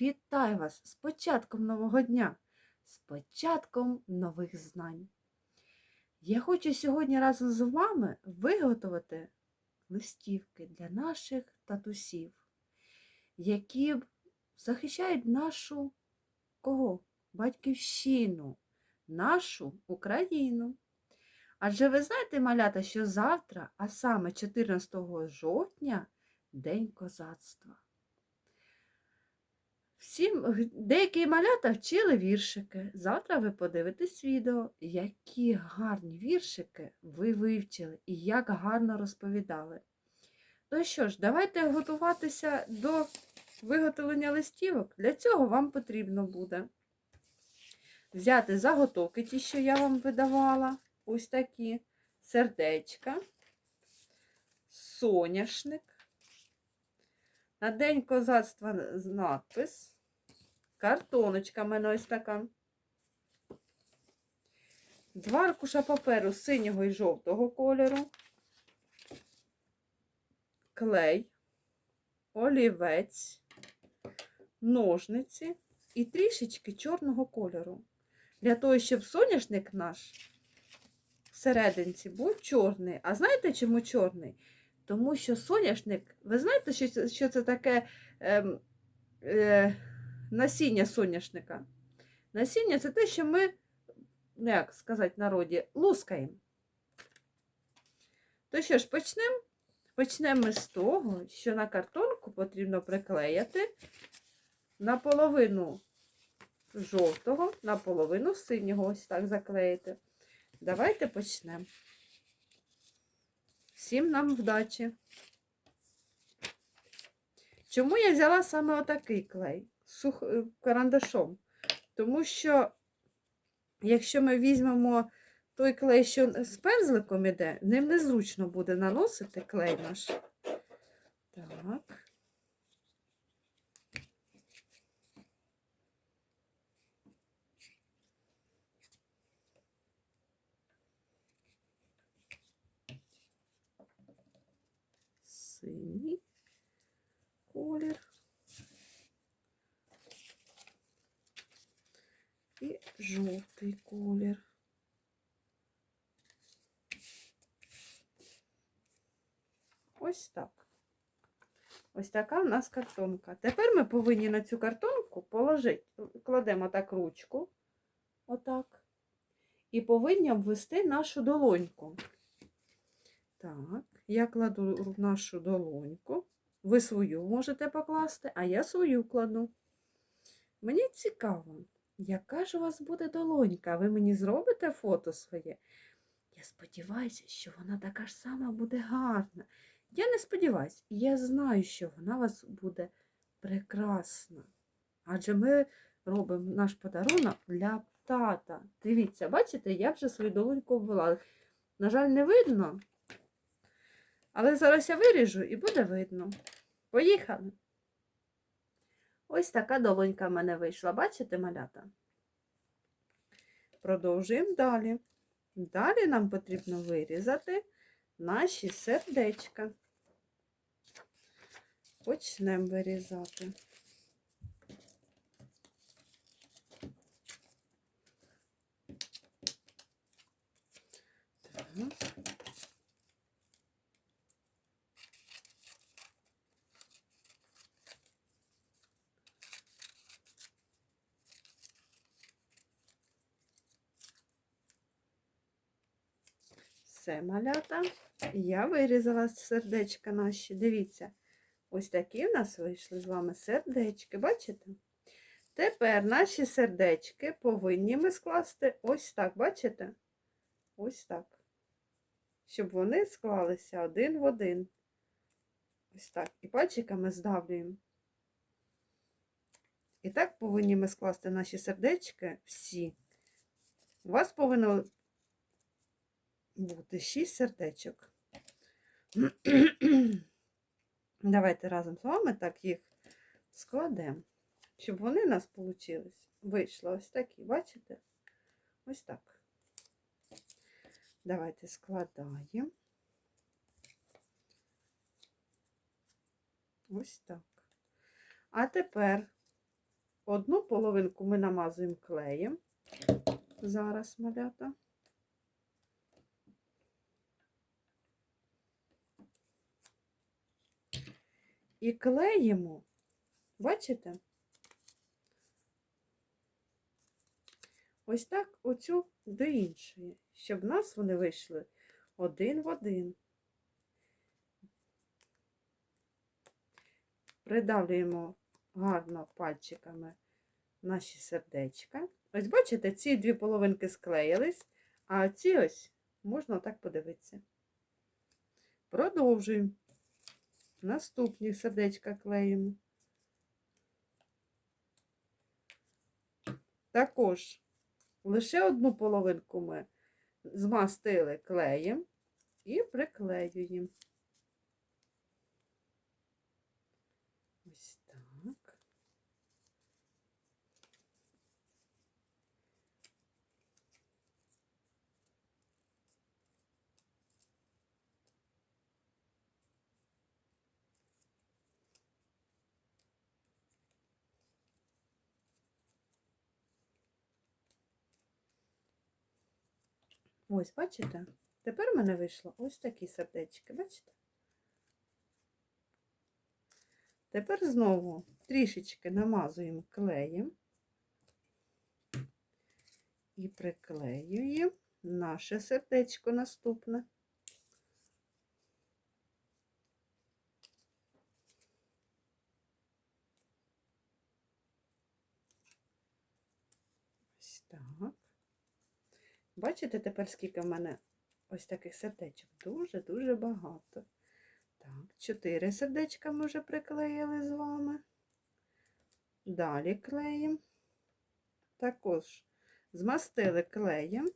Вітаю вас з початком нового дня, з початком нових знань. Я хочу сьогодні разом з вами виготовити листівки для наших татусів, які захищають нашу кого? Батьківщину, нашу Україну. Адже ви знаєте, малята, що завтра, а саме 14 жовтня, День козацтва. Всім, деякі малята вчили віршики. Завтра ви подивитесь відео, які гарні віршики ви вивчили і як гарно розповідали. Ну що ж, давайте готуватися до виготовлення листівок. Для цього вам потрібно буде взяти заготовки, ті, що я вам видавала, ось такі сердечка, соняшник. На День козацтва надпис. Картоночка в мене ось така. Два аркуша паперу синього і жовтого кольору. Клей, олівець, ножниці і трішечки чорного кольору. Для того, щоб соняшник наш всерединці був чорний. А знаєте, чому чорний? Тому що соняшник, ви знаєте, що що це таке е, е, насіння соняшника? Насіння це те, що ми, ну як сказати народі, лускаємо. То що ж, почнемо? Почнемо з того, що на картонку потрібно приклеїти наполовину жовтого, наполовину синього, ось так заклеїти. Давайте почнемо. Всім нам вдачі. Чому я взяла саме отакий клей сух... е, карандашом? Тому що, якщо ми візьмемо той клей, що з пензликом іде, ним незручно буде наносити клей наш. Так. Синій колір і жовтий колір. Ось так. Ось така в нас картонка. Тепер ми повинні на цю картонку положити, кладемо так ручку, отак, і повинні обвести нашу долоньку. Так, я кладу нашу долоньку. Ви свою можете покласти, а я свою кладу. Мені цікаво, яка ж у вас буде долонька? Ви мені зробите фото своє? Я сподіваюся, що вона така ж сама буде гарна. Я не сподіваюся, я знаю, що вона у вас буде прекрасна. Адже ми робимо наш подарунок для тата. Дивіться, бачите, я вже свою долоньку обвела. На жаль, не видно. Але зараз я виріжу і буде видно. Поїхали. Ось така долонька в мене вийшла. Бачите, малята? Продовжуємо далі. Далі нам потрібно вирізати наші сердечка. Почнемо вирізати. Все, малята. Я вирізала сердечка наші. Дивіться, ось такі в нас вийшли з вами сердечки, бачите? Тепер наші сердечки повинні ми скласти ось так, бачите? Ось так. Щоб вони склалися один в один. Ось так. І пальчиками здавлюємо. І так повинні ми скласти наші сердечки всі. У вас повинно бути 6 сердечок. Давайте разом з вами так їх складемо, щоб вони у нас вийшли. Вийшло ось такі, бачите? Ось так. Давайте складаємо. Ось так. А тепер одну половинку ми намазуємо клеєм. Зараз малята. І клеїмо, бачите? Ось так оцю до іншої, щоб в нас вони вийшли один в один. Придавлюємо гарно пальчиками наші сердечка. Ось бачите, ці дві половинки склеїлись, а ці ось можна так подивитися. Продовжуємо. Наступні сердечка клеїмо. Також лише одну половинку ми змастили клеєм і приклеюємо. Ось так. Ось, бачите? Тепер в мене вийшло ось такі сердечки, бачите? Тепер знову трішечки намазуємо клеєм і приклеюємо наше сердечко наступне. Ось так. Бачите тепер, скільки в мене ось таких сердечок? Дуже-дуже багато. Так, чотири сердечка ми вже приклеїли з вами. Далі клеїмо. Також змастили клеєм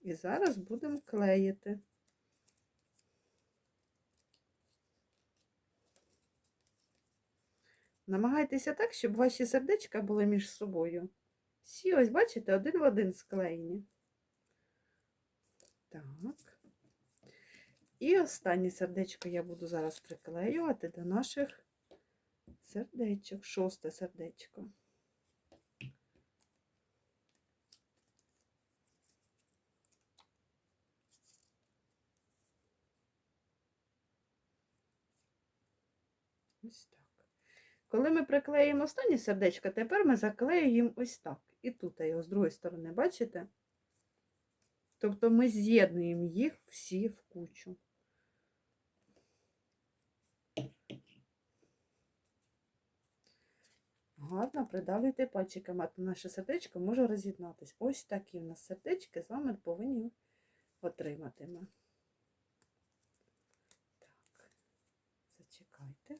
і зараз будемо клеїти. Намагайтеся так, щоб ваші сердечка були між собою. Всі, ось, бачите, один в один склеєні. Так. І останнє сердечко я буду зараз приклеювати до наших сердечок. Шосте сердечко. Ось так. Коли ми приклеїмо останнє сердечко, тепер ми заклеюємо ось так. І тут його з другої сторони, бачите? Тобто ми з'єднуємо їх всі в кучу. Гарно придавлюйте пальчиками, а то наше сердечко може роз'єднатися. Ось такі у нас сердечки з вами повинні отримати. Так, зачекайте.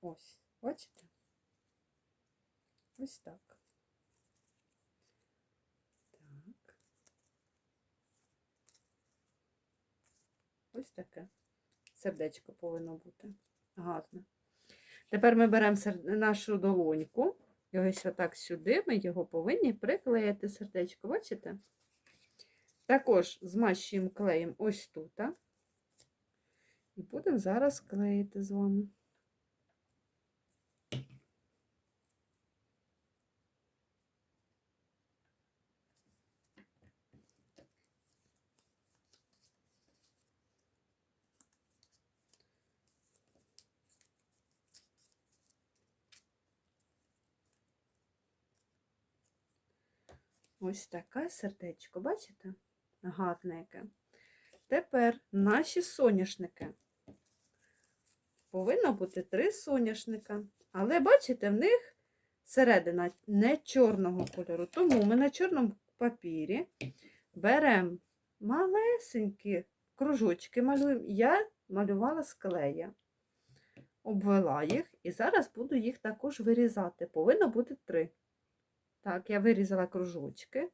Ось, бачите? Ось так. Так. Ось таке сердечко повинно бути. Гарно. Тепер ми беремо нашу долоньку, і ось отак сюди ми його повинні приклеїти сердечко, бачите? Також змащуємо клеєм ось тут. І будемо зараз клеїти з вами. Ось таке сердечко, бачите? Гарне яке. Тепер наші соняшники. Повинно бути три соняшника. Але, бачите, в них середина не чорного кольору. Тому ми на чорному папірі беремо малесенькі кружочки, малюємо. Я малювала з клея. Обвела їх і зараз буду їх також вирізати. Повинно бути три. Так, я вирізала кружочки.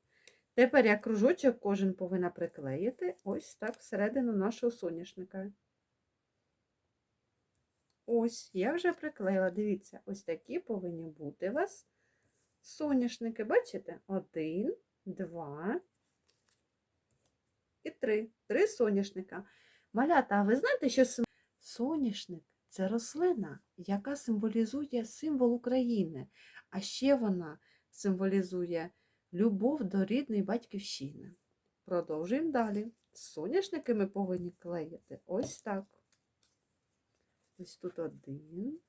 Тепер я кружочок кожен повинна приклеїти ось так всередину нашого соняшника. Ось, я вже приклеїла. Дивіться, ось такі повинні бути у вас соняшники. Бачите? Один, два і три. Три соняшника. Малята, а ви знаєте, що Соняшник це рослина, яка символізує символ України, а ще вона символізує любов до рідної батьківщини. Продовжуємо далі. Соняшники ми повинні клеїти ось так. Ось тут один.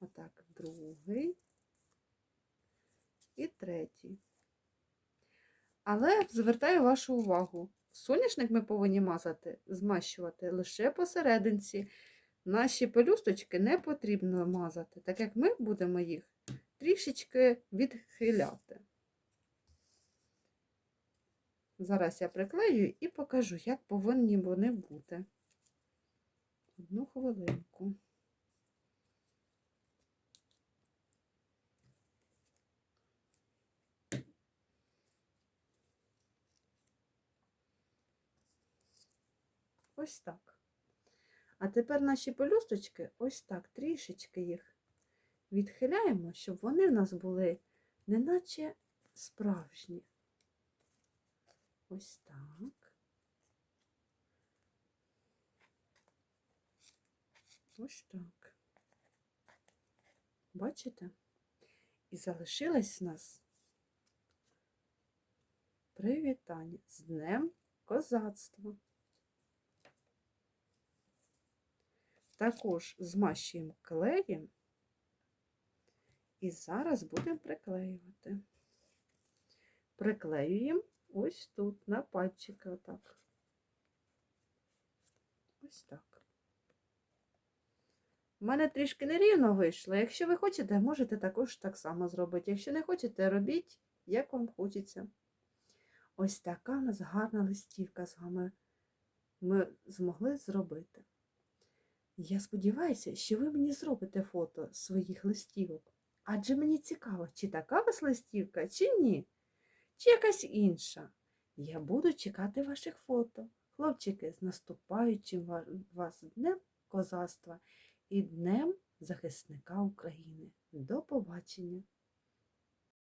Отак, другий і третій. Але звертаю вашу увагу, соняшник ми повинні мазати, змащувати лише посерединці. Наші пелюсточки не потрібно мазати, так як ми будемо їх трішечки відхиляти. Зараз я приклею і покажу, як повинні вони бути. Одну хвилинку. Ось так. А тепер наші пелюсточки ось так, трішечки їх відхиляємо, щоб вони в нас були неначе справжні. Ось так. Ось так. Бачите? І залишилось в нас привітання з Днем козацтва. Також змащуємо клеєм і зараз будемо приклеювати. Приклеюємо ось тут, на пальчики, отак. Ось так. У мене трішки нерівно вийшло. Якщо ви хочете, можете також так само зробити. Якщо не хочете, робіть, як вам хочеться. Ось така у нас гарна листівка з вами ми змогли зробити. Я сподіваюся, що ви мені зробите фото своїх листівок. Адже мені цікаво, чи така вас листівка, чи ні, чи якась інша. Я буду чекати ваших фото. Хлопчики, з наступаючим вас Днем козацтва і Днем захисника України. До побачення!